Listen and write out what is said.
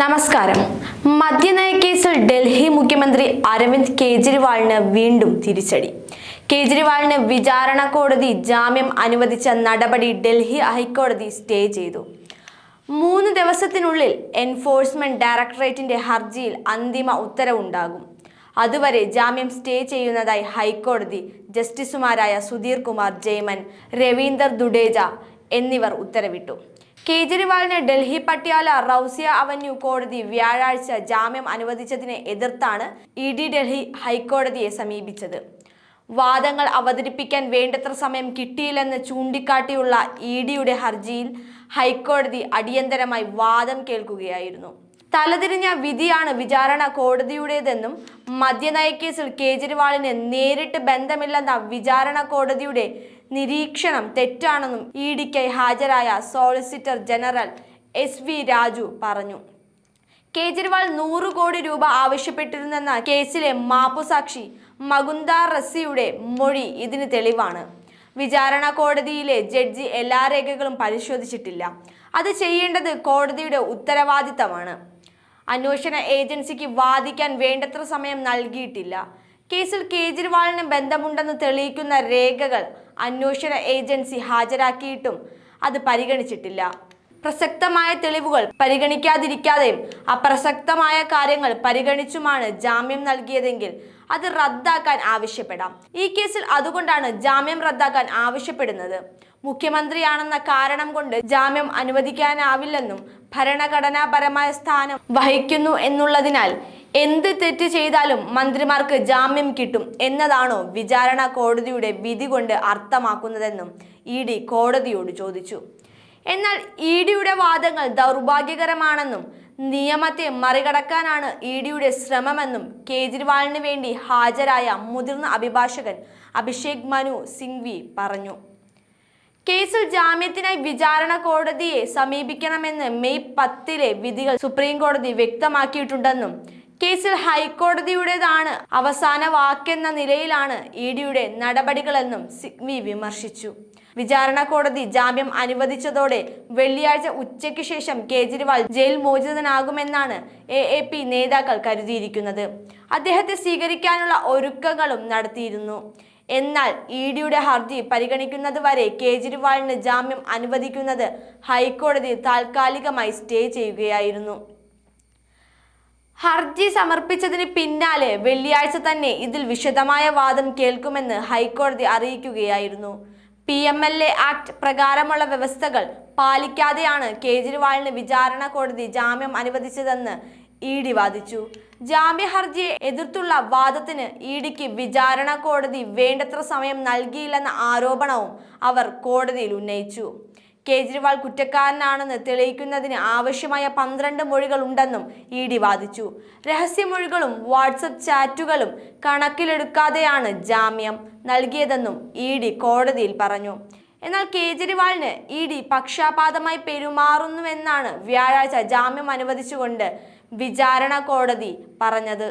നമസ്കാരം. മദ്യനയ കേസിൽ ഡൽഹി മുഖ്യമന്ത്രി അരവിന്ദ് കെജ്രിവാളിന് വീണ്ടും തിരിച്ചടി. കേജ്രിവാളിന് വിചാരണ കോടതി ജാമ്യം അനുവദിച്ച നടപടി ഡൽഹി ഹൈക്കോടതി സ്റ്റേ ചെയ്തു. മൂന്ന് ദിവസത്തിനുള്ളിൽ എൻഫോഴ്സ്മെന്റ് ഡയറക്ടറേറ്റിന്റെ ഹർജിയിൽ അന്തിമ ഉത്തരവുണ്ടാകും. അതുവരെ ജാമ്യം സ്റ്റേ ചെയ്യുന്നതായി ഹൈക്കോടതി ജസ്റ്റിസുമാരായ സുധീർ കുമാർ ജയ്മൻ രവീന്ദർ ദുഡേജ എന്നിവർ ഉത്തരവിട്ടു. കേജ്രിവാളിന് ഡൽഹി പട്യാല റൌസിയ അവന്യൂ കോടതി വ്യാഴാഴ്ച ജാമ്യം അനുവദിച്ചതിനെ എതിർത്താണ് ഇ ഡി ഡൽഹി ഹൈക്കോടതിയെ സമീപിച്ചത്. വാദങ്ങൾ അവതരിപ്പിക്കാൻ വേണ്ടത്ര സമയം കിട്ടിയില്ലെന്ന് ചൂണ്ടിക്കാട്ടിയുള്ള ഇ ഡിയുടെ ഹർജിയിൽ ഹൈക്കോടതി അടിയന്തരമായി വാദം കേൾക്കുകയായിരുന്നു. തലതിരിഞ്ഞ വിധിയാണ് വിചാരണ കോടതിയുടേതെന്നും മദ്യനയക്കേസിൽ കേജ്രിവാളിന് നേരിട്ട് ബന്ധമില്ലെന്ന വിചാരണ കോടതിയുടെ നിരീക്ഷണം തെറ്റാണെന്നും ഇ കെ ഹാജരായ solicitor general S V Raju പറഞ്ഞു. കേജ്രിവാൾ നൂറ് കോടി രൂപ ആവശ്യപ്പെട്ടിരുന്നെന്ന കേസിലെ മാപ്പുസാക്ഷി മകുന്ദ റസിയുടെ മൊഴി ഇതിന് തെളിവാണ്. വിചാരണ കോടതിയിലെ ജഡ്ജി എല്ലാ രേഖകളും പരിശോധിച്ചിട്ടില്ല. അത് ചെയ്യേണ്ടത് കോടതിയുടെ ഉത്തരവാദിത്തമാണ്. അന്വേഷണ ഏജൻസിക്ക് വാദിക്കാൻ വേണ്ടത്ര സമയം നൽകിയിട്ടില്ല. കേസിൽ കേജ്രിവാളിന് ബന്ധമുണ്ടെന്ന് തെളിയിക്കുന്ന രേഖകൾ അന്വേഷണ ഏജൻസി ഹാജരാക്കിയിട്ടും അത് പരിഗണിച്ചിട്ടില്ല. പ്രസക്തമായ തെളിവുകൾ പരിഗണിക്കാതിരിക്കാതെയും അപ്രസക്തമായ കാര്യങ്ങൾ പരിഗണിച്ചുമാണ് ജാമ്യം നൽകിയതെങ്കിൽ അത് റദ്ദാക്കാൻ ആവശ്യപ്പെടാം. ഈ കേസിൽ അതുകൊണ്ടാണ് ജാമ്യം റദ്ദാക്കാൻ ആവശ്യപ്പെടുന്നത്. മുഖ്യമന്ത്രിയാണെന്ന കാരണം കൊണ്ട് ജാമ്യം അനുവദിക്കാനാവില്ലെന്നും ഭരണഘടനാപരമായ സ്ഥാനം വഹിക്കുന്നു എന്നുള്ളതിനാൽ എന്ത് തെറ്റ് ചെയ്താലും മന്ത്രിമാർക്ക് ജാമ്യം കിട്ടും എന്നതാണോ വിചാരണ കോടതിയുടെ വിധി കൊണ്ട് അർത്ഥമാക്കുന്നതെന്നും ഇ ഡി കോടതിയോട് ചോദിച്ചു. എന്നാൽ ഇ ഡിയുടെ വാദങ്ങൾ ദൗർഭാഗ്യകരമാണെന്നും നിയമത്തെ മറികടക്കാനാണ് ഇ ഡിയുടെ ശ്രമമെന്നും കേജ്രിവാളിന് വേണ്ടി ഹാജരായ മുതിർന്ന അഭിഭാഷകൻ അഭിഷേക് മനു സിംഗ്വി പറഞ്ഞു. കേസിൽ ജാമ്യത്തിനായി വിചാരണ കോടതിയെ സമീപിക്കണമെന്ന് മെയ് പത്തിലെ വിധികൾ സുപ്രീം കോടതി വ്യക്തമാക്കിയിട്ടുണ്ടെന്നും കേസിൽ ഹൈക്കോടതിയുടേതാണ് അവസാന വാക്കെന്ന നിലയിലാണ് ഇ ഡിയുടെ നടപടികളെന്നും സിഗ്വി വിമർശിച്ചു. വിചാരണ കോടതി ജാമ്യം അനുവദിച്ചതോടെ വെള്ളിയാഴ്ച ഉച്ചയ്ക്ക് ശേഷം കേജ്രിവാൾ ജയിൽ മോചിതനാകുമെന്നാണ് എ എ പി നേതാക്കൾ കരുതിയിരിക്കുന്നത്. അദ്ദേഹത്തെ സ്വീകരിക്കാനുള്ള ഒരുക്കങ്ങളും നടത്തിയിരുന്നു. എന്നാൽ ഇ ഡിയുടെ ഹർജി പരിഗണിക്കുന്നത് വരെ കേജ്രിവാളിന് ജാമ്യം അനുവദിക്കുന്നത് ഹൈക്കോടതി താൽക്കാലികമായി സ്റ്റേ ചെയ്യുകയായിരുന്നു. ഹർജി സമർപ്പിച്ചതിന് പിന്നാലെ വെള്ളിയാഴ്ച തന്നെ ഇതിൽ വിശദമായ വാദം കേൾക്കുമെന്ന് ഹൈക്കോടതി അറിയിക്കുകയായിരുന്നു. P M L A act പ്രകാരമുള്ള വ്യവസ്ഥകൾ പാലിക്കാതെയാണ് കേജ്രിവാളിന് വിചാരണ കോടതി ജാമ്യം അനുവദിച്ചതെന്ന് ഇ ഡി വാദിച്ചു. ജാമ്യ ഹർജിയെ എതിർത്തുള്ള വാദത്തിന് ഇ ഡിക്ക് വിചാരണ കോടതി വേണ്ടത്ര സമയം നൽകിയില്ലെന്ന ആരോപണവും അവർ കോടതിയിൽ ഉന്നയിച്ചു. കേജ്രിവാൾ കുറ്റക്കാരനാണെന്ന് തെളിയിക്കുന്നതിന് ആവശ്യമായ പന്ത്രണ്ട് മൊഴികൾ ഉണ്ടെന്നും ഇ ഡി വാദിച്ചു. രഹസ്യമൊഴികളും വാട്സപ്പ് ചാറ്റുകളും കണക്കിലെടുക്കാതെയാണ് ജാമ്യം നൽകിയതെന്നും ഇ ഡി കോടതിയിൽ പറഞ്ഞു. എന്നാൽ കേജ്രിവാളിന് ഇ ഡി പക്ഷാപാതമായി പെരുമാറുന്നുവെന്നാണ് വ്യാഴാഴ്ച ജാമ്യം അനുവദിച്ചുകൊണ്ട് വിചാരണ കോടതി പറഞ്ഞത്.